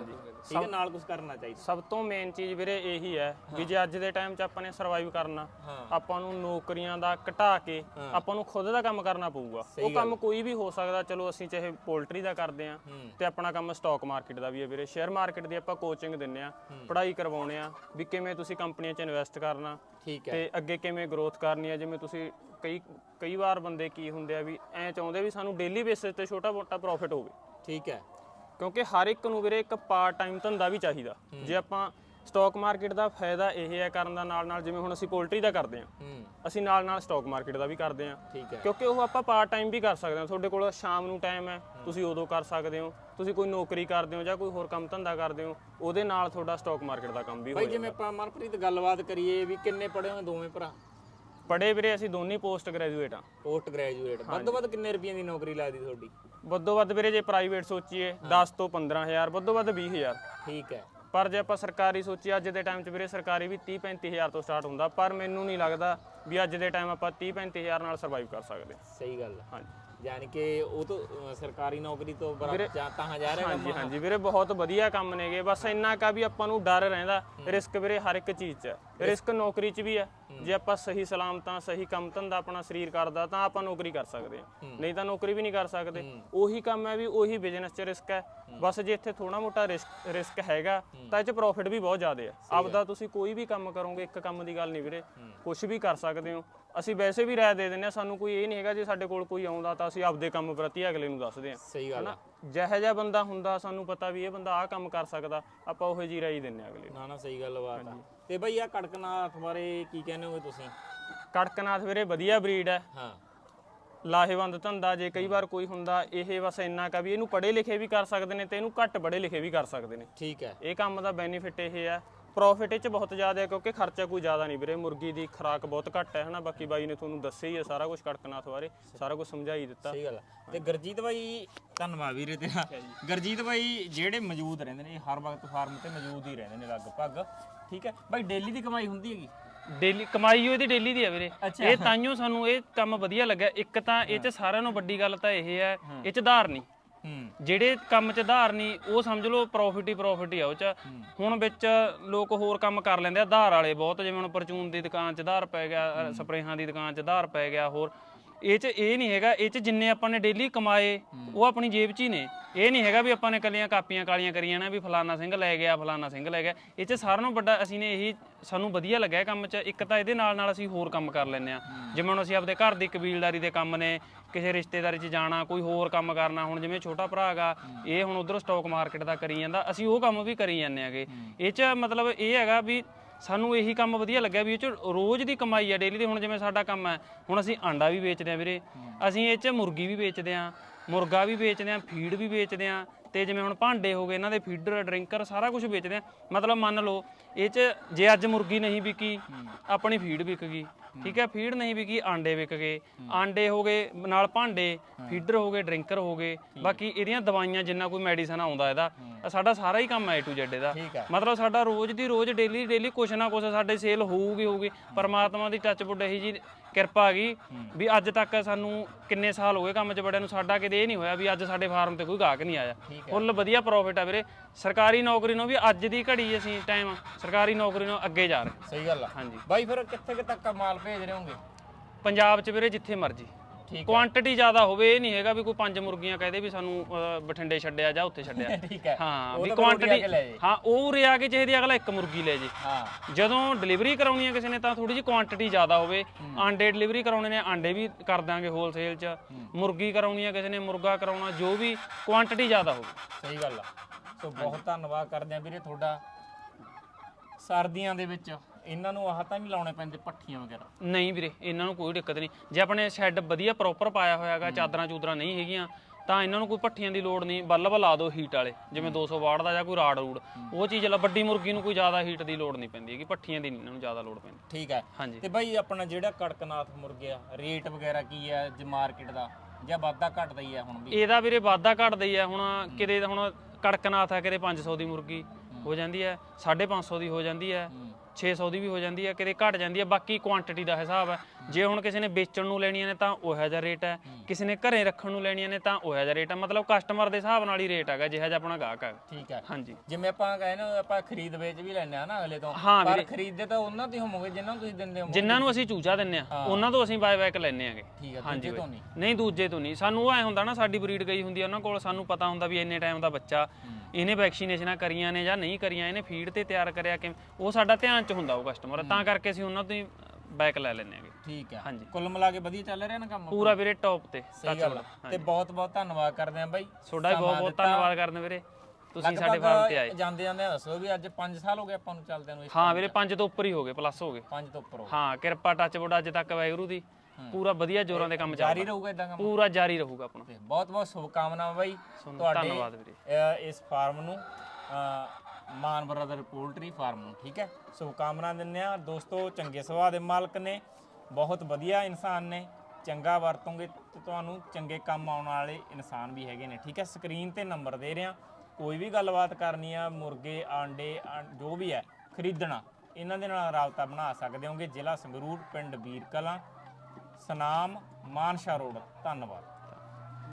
ਠੀਕ ਹੈ ਨਾਲ ਕੁਝ ਕਰਨਾ ਚਾਹੀਦਾ। ਸਭ ਤੋਂ ਮੇਨ ਚੀਜ਼ ਵੀਰੇ ਇਹੀ ਹੈ ਵੀ ਜੇ ਅੱਜ ਦੇ ਟਾਈਮ 'ਚ ਆਪਾਂ ਨੇ ਸਰਵਾਈਵ ਕਰਨਾ। ਆਪਾਂ ਨੂੰ ਨੌਕਰੀਆਂ ਦਾ ਘਟਾ ਕੇ ਆਪਾਂ ਨੂੰ ਖੁਦ ਦਾ ਕੰਮ ਕਰਨਾ ਪਊਗਾ। ਉਹ ਕੰਮ ਕੋਈ ਵੀ ਹੋ ਸਕਦਾ ਚਲੋ ਅਸੀਂ ਚਾਹੇ ਪੋਲਟਰੀ ਦਾ ਕਰਦੇ ਆ ਤੇ ਆਪਣਾ ਕੰਮ ਸਟਾਕ ਮਾਰਕੀਟ ਦਾ ਵੀ ਹੈ ਵੀਰੇ। ਸ਼ੇਅਰ ਮਾਰਕੀਟ ਦੀ ਆਪਾਂ ਕੋਚਿੰਗ ਦਿੰਨੇ ਆ ਪੜ੍ਹਾਈ ਕਰਵਾਉਣੇ ਆ ਵੀ ਕਿਵੇਂ ਤੁਸੀਂ ਕੰਪਨੀਆਂ 'ਚ ਇਨਵੈਸਟ ਕਰਨਾ ਠੀਕ ਹੈ। ਤੇ ਅੱਗੇ ਕਿਵੇਂ ਗਰੋਥ ਕਰਨੀ ਹੈ। ਜਿਵੇਂ ਤੁਸੀਂ ਕਈ ਕਈ ਵਾਰ ਬੰਦੇ ਕੀ ਹੁੰਦੇ ਆ ਵੀ ਐ ਚਾਹੁੰਦੇ ਵੀ ਸਾਨੂੰ ਡੇਲੀ ਬੇਸਿਸ ਤੇ ਛੋਟਾ ਮੋਟਾ ਪ੍ਰੋਫਿਟ ਹੋਵੇ। ਠੀਕ ਹੈ। ਕਿਉਂਕਿ ਹਰ ਇੱਕ ਨੂੰ ਵੀਰੇ ਇੱਕ ਪਾਰਟ ਟਾਈਮ ਧੰਦਾ ਵੀ ਚਾਹੀਦਾ। ਜੇ ਆਪਾਂ ਸਟਾਕ ਮਾਰਕੀਟ ਦਾ ਫਾਇਦਾ ਇਹ ਹੈ ਕਰਨ ਦਾ ਨਾਲ ਨਾਲ ਜਿਵੇਂ ਹੁਣ ਅਸੀਂ ਪੋਲਟਰੀ ਦਾ ਕਰਦੇ ਹਾਂ। ਅਸੀਂ ਨਾਲ ਨਾਲ ਸਟਾਕ ਮਾਰਕੀਟ ਦਾ ਵੀ ਕਰਦੇ ਹਾਂ। ਠੀਕ ਹੈ। ਕਿਉਂਕਿ ਉਹ ਆਪਾਂ ਪਾਰਟ ਟਾਈਮ ਵੀ ਕਰ ਸਕਦੇ ਹਾਂ। ਤੁਹਾਡੇ ਕੋਲ ਸ਼ਾਮ ਨੂੰ ਟਾਈਮ ਹੈ ਤੁਸੀਂ ਉਦੋਂ ਕਰ ਸਕਦੇ ਹੋ। ਤੁਸੀਂ ਕੋਈ ਨੌਕਰੀ ਕਰਦੇ ਹੋ ਜਾਂ ਕੋਈ ਹੋਰ ਕੰਮ ਧੰਦਾ ਕਰਦੇ ਹੋ ਉਹਦੇ ਨਾਲ ਤੁਹਾਡਾ ਸਟਾਕ ਮਾਰਕੀਟ ਦਾ ਕੰਮ ਵੀ ਹੋ ਜਿਵੇਂ ਆਪਾਂ ਮਨਪ੍ਰੀਤ ਗੱਲਬਾਤ ਕਰੀਏ ਵੀ ਕਿੰਨੇ ਪੜ੍ਹੇ ਹੋ ਦੋਵੇਂ ਭਰਾ? ਪੜੇ ਵੀਰੇ ਅਸੀਂ ਦੋਨੇ ਪੋਸਟ ਗ੍ਰੈਜੂਏਟ ਆ ਪੋਸਟ ਗ੍ਰੈਜੂਏਟ ਵੱਧ ਤੋਂ ਵੱਧ ਕਿੰਨੇ ਰੁਪਈਆਂ ਦੀ ਨੌਕਰੀ ਲੱਗਦੀ ਤੁਹਾਡੀ? ਵੱਧੋ ਵੱਧ ਵੀਰੇ ਜੇ ਪ੍ਰਾਈਵੇਟ ਸੋਚੀਏ 10 ਤੋਂ 15000 ਵੱਧੋ ਵੱਧ 20000 ਠੀਕ ਹੈ। ਪਰ ਜੇ ਆਪਾਂ ਸਰਕਾਰੀ ਸੋਚੀਏ ਅੱਜ ਦੇ ਟਾਈਮ 'ਚ ਵੀਰੇ ਸਰਕਾਰੀ ਵੀ 30 35000 ਤੋਂ ਸਟਾਰਟ ਹੁੰਦਾ ਪਰ ਮੈਨੂੰ ਨਹੀਂ ਲੱਗਦਾ ਵੀ ਅੱਜ ਦੇ ਟਾਈਮ ਆਪਾਂ 30 35000 ਨਾਲ ਸਰਵਾਈਵ ਕਰ ਸਕਦੇ। ਸਹੀ ਗੱਲ ਹਾਂਜੀ। ਯਾਨੀ ਕਿ ਉਹ ਤੋਂ ਸਰਕਾਰੀ ਨੌਕਰੀ ਤੋਂ ਬਰਾ ਜਾਂ ਤਾਂ ਜਾ ਰਿਹਾ ਹਾਂਜੀ ਹਾਂਜੀ ਵੀਰੇ ਬਹੁਤ ਵਧੀਆ ਕੰਮ ਨੇਗੇ। ਬਸ ਇੰਨਾ ਕਾ ਵੀ ਆਪਾਂ ਨੂੰ ਡਰ ਰਹਿੰਦਾ। ਰਿਸਕ ਵੀਰੇ ਹਰ ਇੱਕ ਚੀਜ਼ 'ਚ। ਰਿਸਕ ਨੌਕਰੀ 'ਚ ਵੀ ਹੈ। ਜੇ ਆਪਾਂ ਸਹੀ ਸਲਾਮਤਾਂ ਸਹੀ ਕੰਮ ਧੰਦਾ ਆਪਣਾ ਸਰੀਰ ਕਰਦਾ ਤਾਂ ਆਪਾਂ ਨੌਕਰੀ ਕਰ ਸਕਦੇ ਹਾਂ। ਨਹੀਂ ਤਾਂ ਨੌਕਰੀ ਵੀ ਨਹੀਂ ਕਰ ਸਕਦੇ। ਉਹੀ ਕੰਮ ਹੈ ਵੀ ਉਹੀ ਬਿਜ਼ਨਸ 'ਚ ਰਿਸਕ ਹੈ। ਬਸ ਜੇ ਇੱਥੇ ਥੋੜਾ ਮੋਟਾ ਰਿਸਕ ਰਿਸਕ ਹੈਗਾ ਤਾਂ ਇਹ 'ਚ ਪ੍ਰੋਫਿਟ ਵੀ ਬਹੁਤ ਜ਼ਿਆਦਾ ਹੈ। ਆਪਦਾ ਤੁਸੀਂ ਕੋਈ ਵੀ ਕੰਮ ਕਰੋਗੇ ਇੱਕ ਕੰਮ ਦੀ ਗੱਲ ਨਹੀਂ ਵੀਰੇ। ਕੁਝ ਵੀ ਕਰ ਸਕਦੇ ਹੋ। ਅਸੀਂ ਵੈਸੇ ਵੀ ਰਾਏ ਦੇ ਦਿੰਦੇ ਆ ਸਾਨੂੰ ਕੋਈ ਇਹ ਨਹੀਂ ਹੈਗਾ ਜੇ ਸਾਡੇ ਕੋਲ ਕੋਈ ਆਉਂਦਾ ਤਾਂ ਅਸੀਂ ਆਪਦੇ ਕੰਮ ਪ੍ਰਤੀ ਅਗਲੇ ਨੂੰ ਦੱਸਦੇ ਹਾਂ। ਸਹੀ ਗੱਲ ਹੈ ਜਿਹੋ ਜਿਹਾ ਬੰਦਾ ਹੁੰਦਾ ਸਾਨੂੰ ਪਤਾ ਵੀ ਇਹ ਬੰਦਾ ਆਹ ਕੰਮ ਕਰ ਸਕਦਾ ਆਪਾਂ ਉਹੋ ਜੀ ਰਾਈ ਦਿੰਨੇ ਆ ਅਗਲੇ ਨੂੰ। ਨਾ ਨਾ ਸਹੀ ਗੱਲ ਬਾਤ ਆ। ਤੇ ਬਈ ਆ ਕੜਕਨਾਥ ਬਾਰੇ ਕੀ ਕਹਿੰਦੇ ਹੋ ਤੁਸੀਂ? ਕੜਕਨਾਥ ਵੀਰੇ ਵਧੀਆ ਬਰੀਡ ਹੈ। ਹਾਂ। ਲਾਹੇਵੰਦ ਧੰਦਾ ਜੇ ਕਈ ਵਾਰ ਕੋਈ ਹੁੰਦਾ ਇਹ ਬਸ ਇੰਨਾ ਕਾ ਵੀ ਇਹਨੂੰ ਪੜ੍ਹੇ ਲਿਖੇ ਵੀ ਕਰ ਸਕਦੇ ਨੇ ਤੇ ਇਹਨੂੰ ਘੱਟ ਪੜ੍ਹੇ ਲਿਖੇ ਵੀ ਕਰ ਸਕਦੇ ਨੇ। ਠੀਕ ਹੈ। ਇਹ ਕੰਮ ਦਾ ਬੈਨੀਫਿਟ ਇਹ ਹੈ ਪ੍ਰੋਫਿਟ ਇਹ ਚ ਬਹੁਤ ਜ਼ਿਆਦਾ ਹੈ ਕਿਉਂਕਿ ਖਰਚਾ ਕੋਈ ਜ਼ਿਆਦਾ ਨਹੀਂ ਵੀਰੇ। ਮੁਰਗੀ ਦੀ ਖੁਰਾਕ ਬਹੁਤ ਘੱਟ ਹੈ ਹਨਾ? ਬਾਕੀ ਬਾਈ ਨੇ ਤੁਹਾਨੂੰ ਦੱਸਿਆ ਹੀ ਹੈ ਸਾਰਾ ਕੁਝ ਕੜਕਨਾਥ ਬਾਰੇ ਸਾਰਾ ਕੁਝ ਸਮਝਾਈ ਦਿੱਤਾ। ਸਹੀ ਗੱਲ ਆ। ਤੇ ਗੁਰਜੀਤ ਬਾਈ ਧੰਨਵਾਦ ਵੀਰੇ ਤੇਰਾ। ਗੁਰਜੀਤ ਬਾਈ ਜਿਹੜੇ ਮੌਜੂਦ ਰਹਿੰਦੇ ਨੇ ਇਹ ਹਰ ਵਕਤ ਫਾਰਮ ਤੇ ਮੌਜੂਦ ਹੀ ਰਹਿੰਦੇ ਨੇ ਲਗਭਗ ਠੀਕ ਹੈ? ਬਾਈ ਡੇਲੀ ਦੀ ਕਮਾਈ ਹੁੰਦੀ ਹੈਗੀ? ਡੇਲੀ ਕਮਾਈ ਉਹ ਇਹਦੀ ਡੇਲੀ ਦੀ ਆ ਵੀਰੇ। ਅੱਛਾ। ਇਹ ਤਾਈਓ ਸਾਨੂੰ ਇਹ ਕੰਮ ਵਧੀਆ ਲੱਗਿਆ। ਇੱਕ ਤਾਂ ਇਹ ਚ ਸਾਰਿਆਂ ਨੂੰ ਵੱਡੀ ਗੱਲ ਤਾਂ ਇਹ ਹੈ ਇਹ ਚ ਧਾਰ ਨਹੀਂ। ਹੂੰ ਜਿਹੜੇ ਕੰਮ ਚ ਧਾਰ ਨਹੀਂ ਉਹ ਸਮਝ ਲਓ ਪ੍ਰੋਫਿਟ ਹੀ ਪ੍ਰੋਫਿਟ ਹੀ ਆ ਉਹ ਚ। ਹੁਣ ਵਿੱਚ ਲੋਕ ਹੋਰ ਕੰਮ ਕਰ ਲੈਂਦੇ ਆ ਧਾਰ ਵਾਲੇ ਬਹੁਤ ਜਿਵੇਂ ਹੁਣ ਪਰਚੂਨ ਦੀ ਦੁਕਾਨ ਚ ਧਾਰ ਪੈ ਗਿਆ ਸਪਰੇਹਾਂ ਦੀ ਦੁਕਾਨ ਚ ਧਾਰ ਪੈ ਗਿਆ ਹੋਰ। ਇਹ ਚ ਇਹ ਨਹੀਂ ਹੈਗਾ ਇਹ ਚ ਜਿੰਨੇ ਆਪਾਂ ਨੇ ਡੇਲੀ ਕਮਾਏ ਉਹ ਆਪਣੀ ਜੇਬ 'ਚ ਹੀ ਨੇ। ਇਹ ਨਹੀਂ ਹੈਗਾ ਵੀ ਆਪਾਂ ਨੇ ਕੱਲੀਆਂ ਕਾਪੀਆਂ ਕਾਲੀਆਂ ਕਰੀਆਂ ਨਾ ਵੀ ਫਲਾਨਾ ਸਿੰਘ ਲੈ ਗਿਆ ਫਲਾਨਾ ਸਿੰਘ ਲੈ ਗਿਆ। ਇਹ ਚ ਸਾਰਿਆਂ ਨੂੰ ਵੱਡਾ ਅਸੀਂ ਨੇ ਇਹੀ ਸਾਨੂੰ ਵਧੀਆ ਲੱਗਿਆ ਕੰਮ 'ਚ ਇੱਕ ਤਾਂ ਇਹਦੇ ਨਾਲ ਨਾਲ ਅਸੀਂ ਹੋਰ ਕੰਮ ਕਰ ਲੈਂਦੇ ਆ ਜਿਵੇਂ ਹੁਣ ਅਸੀਂ ਆਪਦੇ ਘਰ ਦੀ ਕਬੀਲਦਾਰੀ ਦੇ ਕੰਮ ਨੇ ਕਿਸੇ ਰਿਸ਼ਤੇਦਾਰੀ 'ਚ ਜਾਣਾ ਕੋਈ ਹੋਰ ਕੰਮ ਕਰਨਾ ਹੁਣ ਜਿਵੇਂ ਛੋਟਾ ਭਰਾ ਹੈਗਾ ਇਹ ਹੁਣ ਉਧਰੋਂ ਸਟਾਕ ਮਾਰਕੀਟ ਦਾ ਕਰੀ ਜਾਂਦਾ ਅਸੀਂ ਉਹ ਕੰਮ ਵੀ ਕਰੀ ਜਾਂਦੇ ਆਗੇ ਇਹ 'ਚ ਮਤਲਬ ਇਹ ਹੈਗਾ ਵੀ ਸਾਨੂੰ ਇਹੀ ਕੰਮ ਵਧੀਆ ਲੱਗਿਆ ਵੀ ਇਹ ਚ ਰੋਜ਼ ਦੀ ਕਮਾਈ ਆ ਡੇਲੀ ਦੀ ਹੁਣ ਜਿਵੇਂ ਸਾਡਾ ਕੰਮ ਹੈ ਹੁਣ ਅਸੀਂ ਆਂਡਾ ਵੀ ਵੇਚਦੇ ਆ ਵੀਰੇ। ਅਸੀਂ ਇਹ ਚ ਮੁਰਗੀ ਵੀ ਵੇਚਦੇ ਆ ਮੁਰਗਾ ਵੀ ਵੇਚਦੇ ਆ ਫੀਡ ਵੀ ਵੇਚਦੇ ਆ ਤੇ ਜਿਵੇਂ ਹੁਣ ਭਾਂਡੇ ਹੋ ਗਏ ਇਹਨਾਂ ਦੇ ਫੀਡਰ ਡਰਿੰਕਰ ਸਾਰਾ ਕੁਝ ਵੇਚਦੇ ਆ। ਮਤਲਬ ਮੰਨ ਲਓ ਇਹ ਚ ਜੇ ਅੱਜ ਮੁਰਗੀ ਨਹੀਂ ਵਿਕੀ ਆਪਣੀ ਫੀਡ ਵਿਕ ਗਈ। ਠੀਕ ਹੈ ਫੀਡ ਨਹੀਂ ਵਿਕੀ ਆਂਡੇ ਵਿਕ ਗਏ। ਆਂਡੇ ਹੋ ਗਏ ਨਾਲ ਭਾਂਡੇ ਫੀਡਰ ਹੋ ਗਏ ਡਰਿੰਕਰ ਹੋ ਗਏ। ਬਾਕੀ ਇਹਦੀਆਂ ਦਵਾਈਆਂ ਜਿੰਨਾ ਕੋਈ ਮੈਡੀਸਨ ਆਉਂਦਾ ਇਹਦਾ ਇਹ ਸਾਡਾ ਸਾਰਾ ਹੀ ਕੰਮ ਹੈ A to Z ਇਹਦਾ। ਮਤਲਬ ਸਾਡਾ ਰੋਜ਼ ਦੀ ਰੋਜ਼ ਡੇਲੀ ਡੇਲੀ ਕੁਛ ਨਾ ਕੁਛ ਸਾਡੇ ਸੇਲ ਹੋਊਗੀ ਹੋਊਗੀ। ਪਰਮਾਤਮਾ ਦੀ ਟੱਚ ਬੁੱਡ ਇਹੀ ਜੀ ਕਿਰਪਾ ਹੈਗੀ ਵੀ ਅੱਜ ਤੱਕ ਸਾਨੂੰ ਕਿੰਨੇ ਸਾਲ ਹੋ ਗਏ ਕੰਮ 'ਚ ਬੜਿਆਂ ਨੂੰ ਸਾਡਾ ਕਿਤੇ ਇਹ ਨਹੀਂ ਹੋਇਆ ਵੀ ਅੱਜ ਸਾਡੇ ਫਾਰਮ ਤੇ ਕੋਈ ਗਾਹਕ ਨਹੀਂ ਆਇਆ। ਫੁੱਲ ਵਧੀਆ ਪ੍ਰੋਫਿਟ ਆ ਵੀਰੇ। ਸਰਕਾਰੀ ਨੌਕਰੀ ਨੂੰ ਵੀ ਅੱਜ ਦੀ ਘੜੀ ਅਸੀਂ ਟਾਈਮ ਸਰਕਾਰੀ ਨੌਕਰੀ ਨੂੰ ਅੱਗੇ ਜਾ ਰਹੇ ਸਹੀ ਗੱਲ ਆ। ਹਾਂਜੀ। ਬਾਈ ਫਿਰ ਕਿੱਥੇ ਕਿ ਤੱਕ ਮਾਲ ਭੇਜ ਰਹੇ ਹੋਗੇ ਪੰਜਾਬ 'ਚ ਵੀਰੇ ਜਿੱਥੇ ਮਰਜ਼ੀ। ਠੀਕ ਕੁਆਂਟੀਟੀ ਜ਼ਿਆਦਾ ਹੋਵੇ ਇਹ ਨਹੀਂ ਹੈਗਾ ਵੀ ਕੋਈ ਪੰਜ ਮੁਰਗੀਆਂ ਕਹਦੇ ਵੀ ਸਾਨੂੰ ਅਹ, ਬਠਿੰਡੇ ਛੱਡਿਆ ਜਾਂ ਉੱਥੇ ਛੱਡਿਆ। ਠੀਕ ਹੈ। ਹਾਂ ਉਹ ਵੀ ਤਾਂ ਫਿਰ ਕੁਆਂਟੀਟੀ ਕੇ ਲੈ ਜੇ। ਹਾਂ ਉਹ ਉਰੇ ਆ ਕੇ ਚਾਹੀਦੀ ਅਗਲਾ ਇੱਕ ਮੁਰਗੀ ਲੈ ਜੇ। ਹਾਂ। ਜਦੋਂ ਡਿਲੀਵਰੀ ਕਰਾਉਣੀ ਹੈ ਕਿਸੇ ਨੇ ਤਾਂ ਥੋੜੀ ਜਿਹੀ ਕੁਆਂਟੀਟੀ ਜ਼ਿਆਦਾ ਹੋਵੇ। ਆਂਡੇ ਡਿਲੀਵਰੀ ਕਰਾਉਣੇ ਨੇ ਆਂਡੇ ਵੀ ਕਰ ਦਾਂਗੇ ਹੋਲਸੇਲ 'ਚ। ਮੁਰਗੀ ਕਰਾਉਣੀ ਹੈ ਕਿਸੇ ਨੇ ਮੁਰਗਾ ਕਰਾਉਣਾ ਜੋ ਵੀ ਕੁਆਂਟੀਟੀ ਜ਼ਿਆਦਾ ਹੋਵੇ। ਸਹੀ ਗੱਲ ਆ। ਸੋ ਬਹੁਤ ਧੰਨਵਾਦ ਕਰਦੇ ਆ ਵੀਰੇ ਤੁਹਾਡਾ। ਸਰਦੀਆਂ ਦੇ ਵਿੱਚ ਇਹਨਾਂ ਨੂੰ ਆਹ ਤਾਂ ਨਹੀਂ ਲਾਉਣੇ ਪੈਂਦੇ ਪੱਠੀਆਂ ਵਗੈਰਾ? ਨਹੀਂ ਵੀਰੇ ਇਹਨਾਂ ਨੂੰ ਕੋਈ ਦਿੱਕਤ ਨਹੀਂ। ਜੇ ਆਪਣੇ ਸ਼ੈੱਡ ਵਧੀਆ ਪ੍ਰੋਪਰ ਪਾਇਆ ਹੋਇਆਗਾ ਚਾਦਰਾਂ ਚੂਦਰਾਂ ਨਹੀਂ ਹੈਗੀਆਂ ਤਾਂ ਇਹਨਾਂ ਨੂੰ ਕੋਈ ਪੱਠੀਆਂ ਦੀ ਲੋੜ ਨਹੀਂ। ਬੱਲਬ ਲਾ ਦਿਓ ਹੀਟ ਵਾਲੇ ਜਿਵੇਂ 200 ਵਾਟ ਦਾ ਜਾਂ ਕੋਈ ਰਾੜ ਰੂੜ। ਉਹ ਚੀਜ਼ ਲਾ ਵੱਡੀ ਮੁਰਗੀ ਨੂੰ ਕੋਈ ਜ਼ਿਆਦਾ ਹੀਟ ਦੀ ਲੋੜ ਨਹੀਂ ਪੈਂਦੀ ਹੈਗੀ ਪੱਠੀਆਂ ਦੀ ਨਹੀਂ ਇਹਨਾਂ ਨੂੰ ਜ਼ਿਆਦਾ ਲੋੜ ਪੈਂਦੀ। ਠੀਕ ਹੈ। ਹਾਂਜੀ। ਤੇ ਬਾਈ ਆਪਣਾ ਜਿਹੜਾ ਕੜਕਨਾਥ ਮੁਰਗੇ ਰੇਟ ਵਗੈਰਾ ਕੀ ਹੈ ਜ ਮਾਰਕੀਟ ਦਾ? ਜਾਂ ਵਾਧਾ ਘਟਦਾ ਹੀ ਹੈ ਹੁਣ ਵੀ? ਇਹਦਾ ਵੀਰੇ ਵਾਧਾ ਘਟਦਾ ਹੀ ਆ ਹੁਣ ਕਿਤੇ ਹੁਣ ਕੜਕਨਾਥ ਆ ਕਿਤੇ 500 ਦੀ ਮੁਰਗੀ ਹੋ। ਜਾਂਦੀ ਹੈ 550 ਦੀ ਹੋ ਜਾਂਦੀ ਹੈ। 600 ਦੀ ਵੀ ਹੋ ਜਾਂਦੀ ਹੈ ਕਿਤੇ ਘਟ ਜਾਂਦੀ ਹੈ ਬਾਕੀ ਕੁਆਂਟੀਟੀ ਦਾ ਹਿਸਾਬ ਹੈ ਜੇ ਹੁਣ ਕਿਸੇ ਨੇ ਵੇਚਣ ਨੂੰ ਲੈਣੀਆਂ ਨੇ ਤਾਂ ਉਹ ਜਿਹਾ ਰੇਟ ਹੈ। ਕਿਸੇ ਨੇ ਘਰੇ ਰੱਖਣ ਨੂੰ ਲੈਣੀਆਂ ਨੇ ਤਾਂ ਉਹ ਜਿਹਾ ਰੇਟ ਹੈ ਮਤਲਬ ਕਸਟਮਰ ਦੇ ਹਿਸਾਬ ਨਾਲ ਹੀ ਰੇਟ ਹੈਗਾ ਜਿਹੜਾ ਜਿਹਾ ਆਪਣਾ ਗਾਹਕ ਹੈ ਠੀਕ ਹੈ ਹਾਂਜੀ। ਜਿਵੇਂ ਆਪਾਂ ਕਹੇ ਨਾ ਆਪਾਂ ਖਰੀਦ ਵੇਚ ਵੀ ਲੈਂਦੇ ਆ ਨਾ ਅਗਲੇ ਤੋਂ। ਪਰ ਖਰੀਦਦੇ ਤਾਂ ਉਹਨਾਂ ਤੋਂ ਹੋਵੋਗੇ ਜਿਨ੍ਹਾਂ ਨੂੰ ਤੁਸੀਂ ਦਿੰਦੇ ਹੋ ਜਿਨ੍ਹਾਂ ਨੂੰ ਅਸੀਂ ਚੂਚਾ ਦਿੰਨੇ ਆ ਉਹਨਾਂ ਤੋਂ ਅਸੀਂ ਬਾਏ ਬੈਕ ਲੈਨੇ ਆਗੇ। ਠੀਕ ਹੈ ਹਾਂਜੀ ਦੂਜੇ ਤੋਂ ਬਾਈ। ਨਹੀਂ। ਨਹੀਂ ਦੂਜੇ ਤੋਂ ਨਹੀਂ। ਸਾਨੂੰ ਐ ਹੁੰਦਾ ਨਾ ਸਾਡੀ ਬਰੀਡ ਗਈ ਹੁੰਦੀ ਆ ਉਹਨਾਂ ਕੋਲ ਸਾਨੂੰ ਪਤਾ ਹੁੰਦਾ ਵੀ ਇੰਨੇ ਟਾਈਮ ਦਾ ਬੱਚਾ। ਇਹਨੇ ਵੈਕਸੀਨੇਸ਼ਨਾਂ ਕਰੀਆਂ ਨੇ ਜਾਂ ਨਹੀਂ ਕਰੀਆਂ ਇਹਨੇ ਫੀਡ ਤੇ ਤਿਆਰ ਕਰਿਆ ਕਿ ਉਹ ਸਾਡਾ ਧਿਆਨ ਚ ਹੁੰਦਾ ਉਹ ਕਸਟਮਰ ਤਾਂ ਕਰਕੇ ਅਸੀਂ ਉਹਨਾਂ ਤੋਂ ਹੀ ਬੈਕ ਲੈ ਲੈਨੇ ਆਗੇ ਠੀਕ ਹੈ। ਹਾਂਜੀ। ਕੁੱਲ ਮਿਲਾ ਕੇ ਵਧੀਆ ਚੱਲ ਰਿਹਾ ਨਾ ਕੰਮ? ਪੂਰਾ ਵੀਰੇ ਟੌਪ ਤੇ ਸਹੀ ਗੱਲ ਆ। ਤੇ ਬਹੁਤ ਬਹੁਤ ਧੰਨਵਾਦ ਕਰਦੇ ਆ ਬਾਈ। ਤੁਹਾਡਾ ਵੀ ਬਹੁਤ ਬਹੁਤ ਧੰਨਵਾਦ ਕਰਦੇ ਵੀਰੇ। ਤੁਸੀਂ ਸਾਡੇ ਫਾਰਮ ਤੇ ਆਏ। ਜਾਂਦੇ ਜਾਂਦੇ ਦੱਸੋ ਵੀ ਅੱਜ 5 ਸਾਲ ਹੋ ਗਏ ਆਪਾਂ ਨੂੰ ਚੱਲਦਿਆਂ ਨੂੰ ਹਾਂ ਵੀਰੇ ਪੰਜ ਤੋਂ ਉੱਪਰ ਹੀ ਹੋ ਗਏ ਪਲੱਸ ਹੋ ਗਏ। ਪੰਜ ਤੋਂ ਉੱਪਰ ਹੋ। ਹਾਂ ਕਿਰਪਾ ਟੱਚ ਬੋਰਡ ਅੱਜ ਤੱਕ ਵਾਹਿਗੁਰੂ ਦੀ। ਪੂਰਾ ਵਧੀਆ ਜੋਰਾਂ ਦੇ ਕੰਮ ਜਾਰੀ ਰਹੂਗਾ ਇਦਾਂ ਕੰਮ? ਪੂਰਾ ਜਾਰੀ ਰਹੂਗਾ ਆਪਣਾ। ਤੇ ਬਹੁਤ ਬਹੁਤ ਸ਼ੁਭਕਾਮਨਾਵਾਂ ਬਾਈ ਤੁਹਾਨੂੰ ਧੰਨਵਾਦ ਵੀਰੇ। ਇਸ ਫਾਰਮ ਨੂੰ ਮਾਨ ਬ੍ਰਦਰ ਪੋਲਟਰੀ ਫਾਰਮ ਨੂੰ ਠੀਕ ਹੈ? ਸ਼ੁਭਕਾਮਨਾ ਦਿੰਦੇ ਆ ਦੋਸਤੋ ਚੰਗੇ ਸੁਭਾਅ ਦੇ ਮਾਲਕ ਨੇ ਬਹੁਤ ਵਧੀਆ ਇਨਸਾਨ ਨੇ ਚੰਗਾ ਵਰਤੋਂਗੇ ਤੇ ਤੁਹਾਨੂੰ ਚੰਗੇ ਕੰਮ ਆਉਣ ਵਾਲੇ ਇਨਸਾਨ ਵੀ ਹੈਗੇ ਨੇ ਠੀਕ ਹੈ? ਸਕਰੀਨ ਤੇ ਨੰਬਰ ਦੇ ਰਿਹਾ। ਕੋਈ ਵੀ ਗੱਲਬਾਤ ਕਰਨੀ ਆ ਮੁਰਗੇ ਆਂਡੇ ਆਂ- ਜੋ ਵੀ ਹੈ ਖਰੀਦਣਾ ਇਹਨਾਂ ਦੇ ਨਾਲ ਰਾਬਤਾ ਬਣਾ ਸਕਦੇ ਹੋਗੇ। ਜ਼ਿਲ੍ਹਾ ਸੰਗਰੂਰ ਪਿੰਡ ਬੀਰ ਕਲਾਂ ਸਨਾਮ ਮਾਨਸ਼ਾ ਰੋਡ। ਧੰਨਵਾਦ।